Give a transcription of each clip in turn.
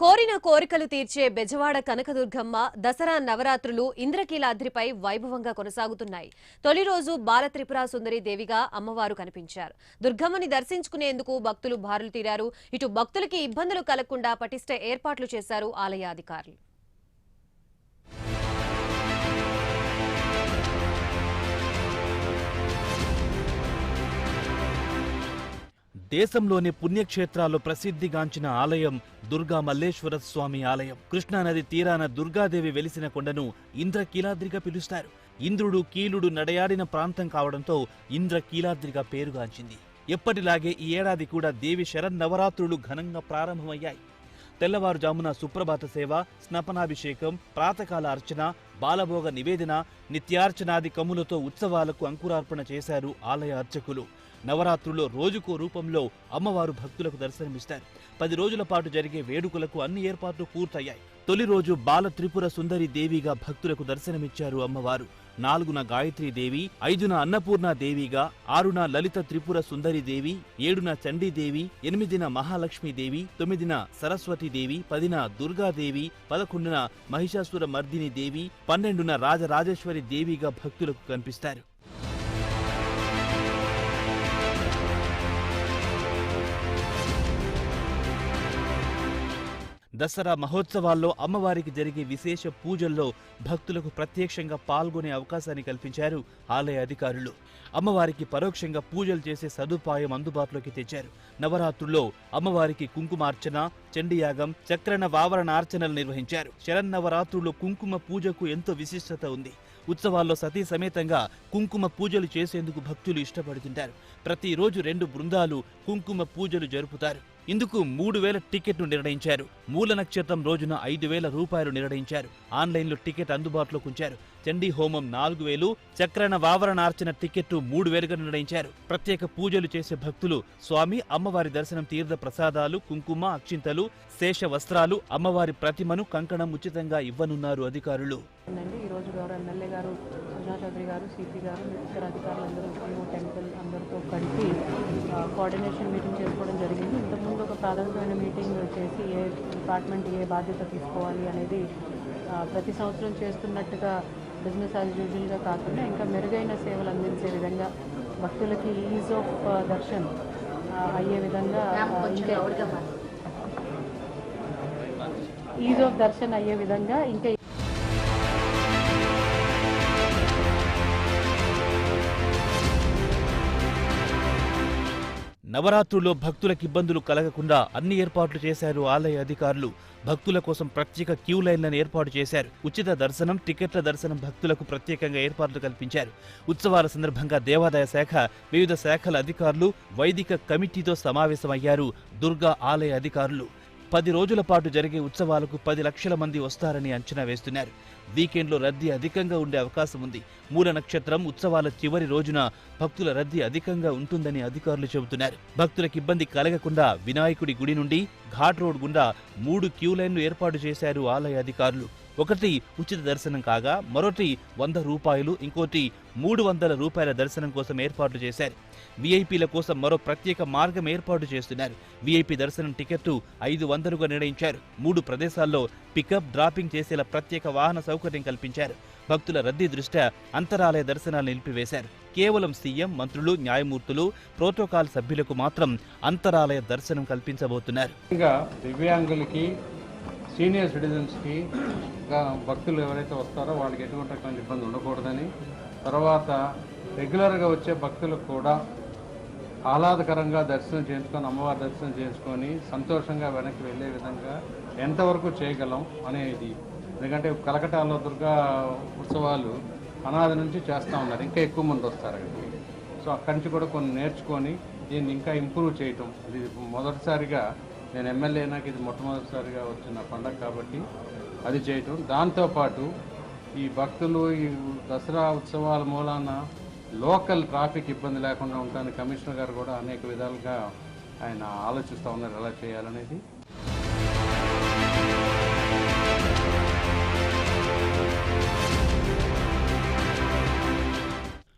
కోరిన కోరికలు తీర్చే బెజవాడ కనకదుర్గమ్మ దసరా నవరాత్రులు ఇంద్రకీలాద్రిపై వైభవంగా కొనసాగుతున్నాయి. తొలి రోజు బాలత్రిపుర సుందరి దేవిగా అమ్మవారు కనిపించారు. దుర్గమ్మని దర్శించుకునేందుకు భక్తులు బారులు తీరారు. ఇటు భక్తులకి ఇబ్బందులు కలగకుండా పటిష్ట ఏర్పాట్లు చేశారు ఆలయ దేశంలోని పుణ్యక్షేత్రాల్లో ప్రసిద్ధిగాంచిన ఆలయం దుర్గా మల్లేశ్వర స్వామి ఆలయం. కృష్ణానది తీరాన దుర్గాదేవి వెలిసిన కొండను ఇంద్రకీలాద్రిగా పిలుస్తారు. ఇంద్రుడు కీలుడు నడయాడిన ప్రాంతం కావడంతో ఇంద్రకీలాద్రిగా పేరుగాంచింది. ఎప్పటిలాగే ఈ ఏడాది కూడా దేవి శరన్నవరాత్రులు ఘనంగా ప్రారంభమయ్యాయి. తెల్లవారుజామున సుప్రభాత సేవ స్నపనాభిషేకం ప్రాతకాల అర్చన బాలభోగ నివేదన నిత్యార్చనాది కమ్ములతో ఉత్సవాలకు అంకురార్పణ చేశారు ఆలయ అర్చకులు. నవరాత్రుల్లో రోజుకో రూపంలో అమ్మవారు భక్తులకు దర్శనమిస్తారు. పది రోజుల పాటు జరిగే వేడుకలకు అన్ని ఏర్పాట్లు పూర్తయ్యాయి. తొలి రోజు బాల త్రిపుర సుందరి దేవిగా భక్తులకు దర్శనమిచ్చారు అమ్మవారు. నాలుగున గాయత్రీ దేవి ఐదున అన్నపూర్ణ దేవిగా ఆరున లలిత త్రిపుర సుందరి దేవి ఏడున చండీదేవి ఎనిమిదిన మహాలక్ష్మీదేవి తొమ్మిదిన సరస్వతి దేవి పదిన దుర్గాదేవి పదకొండున మహిషాసుర మర్దిని దేవి పన్నెండున రాజరాజేశ్వరి దేవిగా భక్తులకు కనిపిస్తారు. దసరా మహోత్సవాల్లో అమ్మవారికి జరిగే విశేష పూజల్లో భక్తులకు ప్రత్యక్షంగా పాల్గొనే అవకాశాన్ని కల్పించారు ఆలయ అధికారులు. అమ్మవారికి పరోక్షంగా పూజలు చేసే సదుపాయం అందుబాటులోకి తెచ్చారు. నవరాత్రుల్లో అమ్మవారికి కుంకుమార్చన చండీయాగం చక్రన వావరణార్చనలు నిర్వహించారు. శరన్నవరాత్రుల్లో కుంకుమ పూజకు ఎంతో విశిష్టత ఉంది. ఉత్సవాల్లో సతీ సమేతంగా కుంకుమ పూజలు చేసేందుకు భక్తులు ఇష్టపడుతుంటారు. ప్రతిరోజు రెండు బృందాలు కుంకుమ పూజలు జరుపుతారు. ఇందుకు మూడు వేల టికెట్ను నిర్ణయించారు. మూల నక్షత్రం రోజున ఐదు వేల రూపాయలు నిర్ణయించారు. ఆన్లైన్లో టికెట్ అందుబాటులోకి ఉంచారు. చండీ హోమం నాలుగు వేలు చక్రన వావరణార్చన టికెట్టు మూడు వేలుగా నిర్ణయించారు. ప్రత్యేక పూజలు చేసే భక్తులు స్వామి అమ్మవారి దర్శనం తీర్థ ప్రసాదాలు కుంకుమ అక్షింతలు శేష వస్త్రాలు అమ్మవారి ప్రతిమను కంకణం ఉచితంగా ఇవ్వనున్నారు అధికారులు. ఈరోజు ఎమ్మెల్యే గారు సుజనా చౌదరి గారు సిపి గారు ఇతర అధికారులందరూ టెంపుల్ అందరితో కలిపి కోఆర్డినేషన్ మీటింగ్ చేసుకోవడం జరిగింది. ఇంతకుముందు ప్రాథమికమైన మీటింగ్ చేసి ఏ డిపార్ట్మెంట్ ఏ బాధ్యత తీసుకోవాలి అనేది ప్రతి సంవత్సరం చేస్తున్నట్టుగా బిజినెస్ యాజ్ యూజువల్గా కాకుండా ఇంకా మెరుగైన సేవలు అందించే విధంగా భక్తులకి ఈజ్ ఆఫ్ దర్శన్ అయ్యే విధంగా ఈజ్ ఆఫ్ దర్శన్ అయ్యే విధంగా ఇంకా నవరాత్రుల్లో భక్తులకు ఇబ్బందులు కలగకుండా అన్ని ఏర్పాట్లు చేశారు ఆలయ అధికారులు. భక్తుల కోసం ప్రత్యేక క్యూ లైన్లను ఏర్పాటు చేశారు. ఉచిత దర్శనం టికెట్ల దర్శనం భక్తులకు ప్రత్యేకంగా ఏర్పాట్లు కల్పించారు. ఉత్సవాల సందర్భంగా దేవాదాయ శాఖ వివిధ శాఖల అధికారులు వైదిక కమిటీతో సమావేశమయ్యారు. దుర్గా ఆలయ అధికారులు. పది రోజుల పాటు జరిగే ఉత్సవాలకు పది లక్షల మంది వస్తారని అంచనా వేస్తున్నారు. వీకెండ్లో రద్దీ అధికంగా ఉండే అవకాశం ఉంది. మూల నక్షత్రం ఉత్సవాల చివరి రోజున భక్తుల రద్దీ అధికంగా ఉంటుందని అధికారులు చెబుతున్నారు. భక్తులకు ఇబ్బంది కలగకుండా వినాయకుడి గుడి నుండి ఘాట్ రోడ్ గుండా మూడు క్యూ లైన్లు ఏర్పాటు చేశారు ఆలయ అధికారులు. ఒకటి ఉచిత దర్శనం కాగా మరొకటి వంద రూపాయలు ఇంకోటి మూడు వందల రూపాయల దర్శనం కోసం ఏర్పాటు చేశారు. వీఐపీల కోసం మరో ప్రత్యేక మార్గం ఏర్పాటు చేస్తున్నారు. వీఐపీ దర్శనం టికెట్టు ఐదు వందలుగా నిర్ణయించారు. మూడు ప్రదేశాల్లో పికప్ డ్రాపింగ్ చేసేలా ప్రత్యేక వాహన సౌకర్యం కల్పించారు. భక్తుల రద్దీ దృష్ట్యా అంతరాలయ దర్శనాలు నిలిపివేశారు. కేవలం సీఎం మంత్రులు న్యాయమూర్తులు ప్రోటోకాల్ సభ్యులకు మాత్రం అంతరాలయ దర్శనం కల్పించబోతున్నారు. దివ్యాంగులకి సీనియర్ సిటిజన్స్కి భక్తులు ఎవరైతే వస్తారో వాళ్ళకి ఎటువంటి రకమైన ఇబ్బంది ఉండకూడదని తర్వాత రెగ్యులర్గా వచ్చే భక్తులకు కూడా ఆహ్లాదకరంగా దర్శనం చేసుకొని అమ్మవారి దర్శనం చేసుకొని సంతోషంగా వెనక్కి వెళ్ళే విధంగా ఎంతవరకు చేయగలం అనేది. ఎందుకంటే కలకటాలో దుర్గా ఉత్సవాలు అనాది నుంచి చేస్తూ ఉన్నారు. ఇంకా ఎక్కువ మంది వస్తారు అక్కడికి. సో అక్కడి నుంచి కూడా కొన్ని నేర్చుకొని దీన్ని ఇంకా ఇంప్రూవ్ చేయటం. ఇది మొదటిసారిగా నేను ఎమ్మెల్యే నాకు ఇది మొట్టమొదటిసారిగా వచ్చిన పండగ కాబట్టి అది చేయటం. దాంతోపాటు ఈ భక్తులు ఈ దసరా ఉత్సవాల మూలాన లోకల్ ట్రాఫిక్ ఇబ్బంది లేకుండా ఉండడానికి కమిషనర్ గారు కూడా అనేక విధాలుగా ఆయన ఆలోచిస్తూ ఉన్నారు ఎలా చేయాలనేది.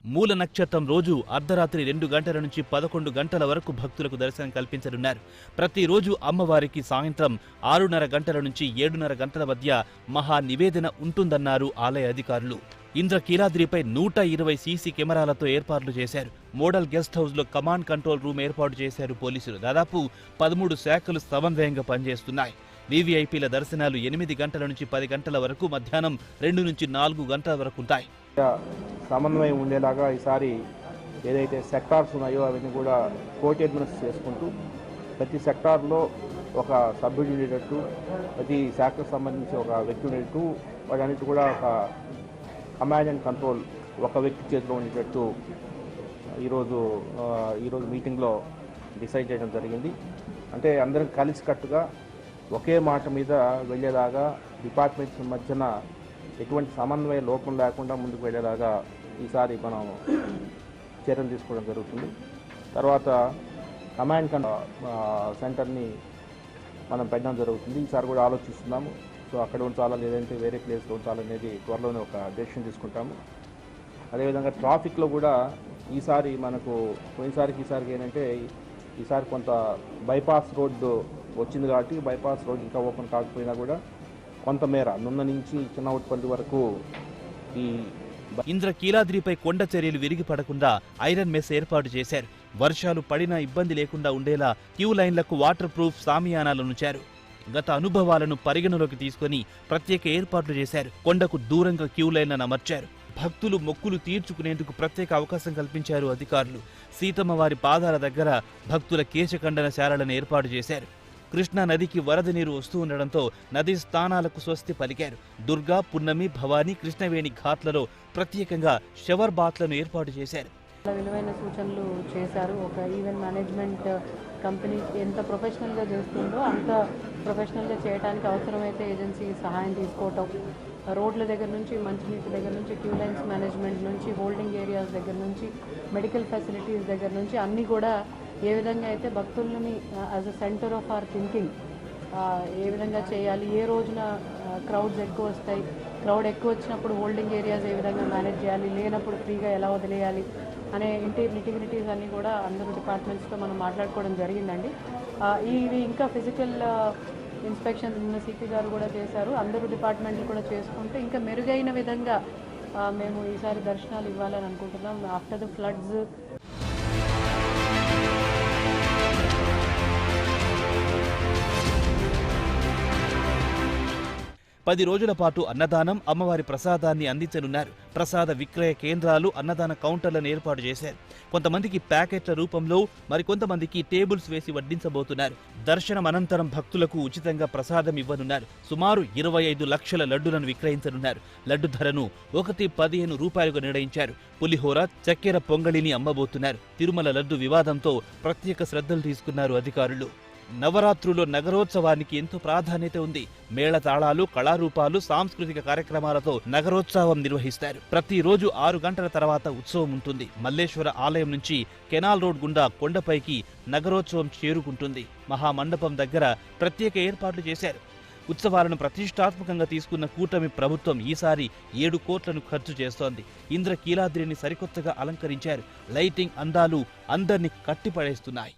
మూల నక్షత్రం రోజు అర్ధరాత్రి రెండు గంటల నుంచి పదకొండు గంటల వరకు భక్తులకు దర్శనం కల్పించనున్నారు. ప్రతిరోజు అమ్మవారికి సాయంత్రం ఆరున్నర గంటల నుంచి ఏడున్నర గంటల మధ్య మహా నివేదన ఉంటుందన్నారు ఆలయ అధికారులు. ఇంద్రకీలాద్రిపై నూట ఇరవై సీసీ కెమెరాలతో ఏర్పాట్లు చేశారు. మోడల్ గెస్ట్ హౌస్లో కమాండ్ కంట్రోల్ రూమ్ ఏర్పాటు చేశారు పోలీసులు. దాదాపు పదమూడు శాఖలు సమన్వయంగా పనిచేస్తున్నాయి. వీవీఐపీల దర్శనాలు ఎనిమిది గంటల నుంచి పది గంటల వరకు మధ్యాహ్నం రెండు నుంచి నాలుగు గంటల వరకు ఉంటాయి. సమన్వయం ఉండేలాగా ఈసారి ఏదైతే సెక్టార్స్ ఉన్నాయో అవన్నీ కూడా కోటి అడ్మినిస్ట్ చేసుకుంటూ ప్రతి సెక్టార్లో ఒక సభ్యుడు ఉండేటట్టు ప్రతి శాఖకు సంబంధించి ఒక వ్యక్తి ఉండేటట్టు వాటన్నిటి కూడా ఒక కమాండ్ అండ్ కంట్రోల్ ఒక వ్యక్తి చేతిలో ఉండేటట్టు ఈరోజు ఈరోజు మీటింగ్లో డిసైడ్ చేయడం జరిగింది. అంటే అందరం కలిసికట్టుగా ఒకే మాట మీద వెళ్ళేలాగా డిపార్ట్మెంట్స్ మధ్యన ఎటువంటి సమన్వయ లోపం లేకుండా ముందుకు వెళ్ళేలాగా ఈసారి మనం చర్యలు తీసుకోవడం జరుగుతుంది. తర్వాత కమాండ్ కన్ సెంటర్ని మనం పెట్టడం జరుగుతుంది. ఈసారి కూడా ఆలోచిస్తున్నాము. సో అక్కడ ఉంచాలా లేదంటే వేరే ప్లేస్లో ఉంచాలనేది త్వరలోనే ఒక డెసిషన్ తీసుకుంటాము. అదేవిధంగా ట్రాఫిక్లో కూడా ఈసారి మనకు పోయినసారికి ఈసారికి ఏంటంటే ఈసారి కొంత బైపాస్ రోడ్డు వచ్చింది కాబట్టి బైపాస్ రోడ్ ఇంకా ఓపెన్ కాకపోయినా కూడా కొంతమేర నున్న నుంచి చిన్నవటిపల్లి వరకు ఈ ఇంద్రకీలాద్రిపై కొండ చర్యలు విరిగి పడకుండా ఐరన్ మెస్ ఏర్పాటు చేశారు. వర్షాలు పడినా ఇబ్బంది లేకుండా ఉండేలా క్యూ లైన్లకు వాటర్ ప్రూఫ్ సామియానాలనుంచారు గత అనుభవాలను పరిగణలోకి తీసుకొని ప్రత్యేక ఏర్పాట్లు చేశారు. కొండకు దూరంగా క్యూ లైన్లను అమర్చారు. భక్తులు మొక్కులు తీర్చుకునేందుకు ప్రత్యేక అవకాశం కల్పించారు అధికారులు. సీతమ్మ వారి పాదాల దగ్గర భక్తుల కేశఖండన శాలలను ఏర్పాటు చేశారు. కృష్ణా నదికి వరద నీరు వస్తూ ఉండడంతో నదీ స్థానాలకు స్వస్తి పలికారు. దుర్గా పున్నమి భవానీ కృష్ణవేణి ఘాట్లలో ప్రత్యేకంగా షవర్ బాత్లను ఏర్పాటు చేశారు. విలువైన సూచనలు చేశారు. ఒక ఈవెంట్ మేనేజ్మెంట్ కంపెనీ ఎంత ప్రొఫెషనల్గా చేస్తుందో అంత ప్రొఫెషనల్గా చేయడానికి అవసరమైతే ఏజెన్సీ సహాయం తీసుకోవటం. రోడ్ల దగ్గర నుంచి మంచినీటి దగ్గర నుంచి క్యూ లైన్స్ మేనేజ్మెంట్ నుంచి హోల్డింగ్ ఏరియాస్ దగ్గర నుంచి మెడికల్ ఫెసిలిటీస్ దగ్గర నుంచి అన్నీ కూడా ఏ విధంగా అయితే భక్తులని as a center of our thinking ఏ విధంగా చేయాలి ఏ రోజున క్రౌడ్స్ ఎక్కువ వస్తాయి క్రౌడ్ ఎక్కువ వచ్చినప్పుడు హోల్డింగ్ ఏరియాస్ ఏ విధంగా మేనేజ్ చేయాలి లేనప్పుడు ఫ్రీగా ఎలా వదిలేయాలి అనే ఇంటి నిటిగినిటీస్ అన్నీ కూడా అందరూ డిపార్ట్మెంట్స్తో మనం మాట్లాడుకోవడం జరిగిందండి. ఇవి ఇంకా ఫిజికల్ ఇన్స్పెక్షన్ నిన్న సిపి గారు కూడా చేశారు. అందరూ డిపార్ట్మెంట్లు కూడా చేసుకుంటే ఇంకా మెరుగైన విధంగా మేము ఈసారి దర్శనాలు ఇవ్వాలని అనుకుంటున్నాం. ఆఫ్టర్ ద ఫ్లడ్స్ పది రోజుల పాటు అన్నదానం అమ్మవారి ప్రసాదాన్ని అందించనున్నారు. ప్రసాద విక్రయ కేంద్రాలు అన్నదాన కౌంటర్లను ఏర్పాటు చేశారు. కొంతమందికి ప్యాకెట్ల రూపంలో మరికొంతమందికి టేబుల్స్ వేసి వడ్డించబోతున్నారు. దర్శనం అనంతరం భక్తులకు ఉచితంగా ప్రసాదం ఇవ్వనున్నారు. సుమారు ఇరవై ఐదు లక్షల లడ్డులను విక్రయించనున్నారు. లడ్డు ధరను ఒకటి పదిహేను రూపాయలుగా నిర్ణయించారు. పులిహోర చక్కెర పొంగళిని అమ్మబోతున్నారు. తిరుమల లడ్డు వివాదంతో ప్రత్యేక శ్రద్ధలు తీసుకున్నారు అధికారులు. నవరాత్రులో నగరోత్సవానికి ఎంతో ప్రాధాన్యత ఉంది. మేళతాళాలు కళారూపాలు సాంస్కృతిక కార్యక్రమాలతో నగరోత్సవం నిర్వహిస్తారు. ప్రతిరోజు ఆరు గంటల తర్వాత ఉత్సవం ఉంటుంది. మల్లేశ్వర ఆలయం నుంచి కెనాల్ రోడ్ గుండా కొండపైకి నగరోత్సవం చేరుకుంటుంది. మహామండపం దగ్గర ప్రత్యేక ఏర్పాట్లు చేశారు. ఉత్సవాలను ప్రతిష్టాత్మకంగా తీసుకున్న కూటమి ప్రభుత్వం ఈసారి ఏడు కోట్లను ఖర్చు చేస్తోంది. ఇంద్రకీలాద్రిని సరికొత్తగా అలంకరించారు. లైటింగ్ అందాలు అందరినీ కట్టిపడేస్తున్నాయి.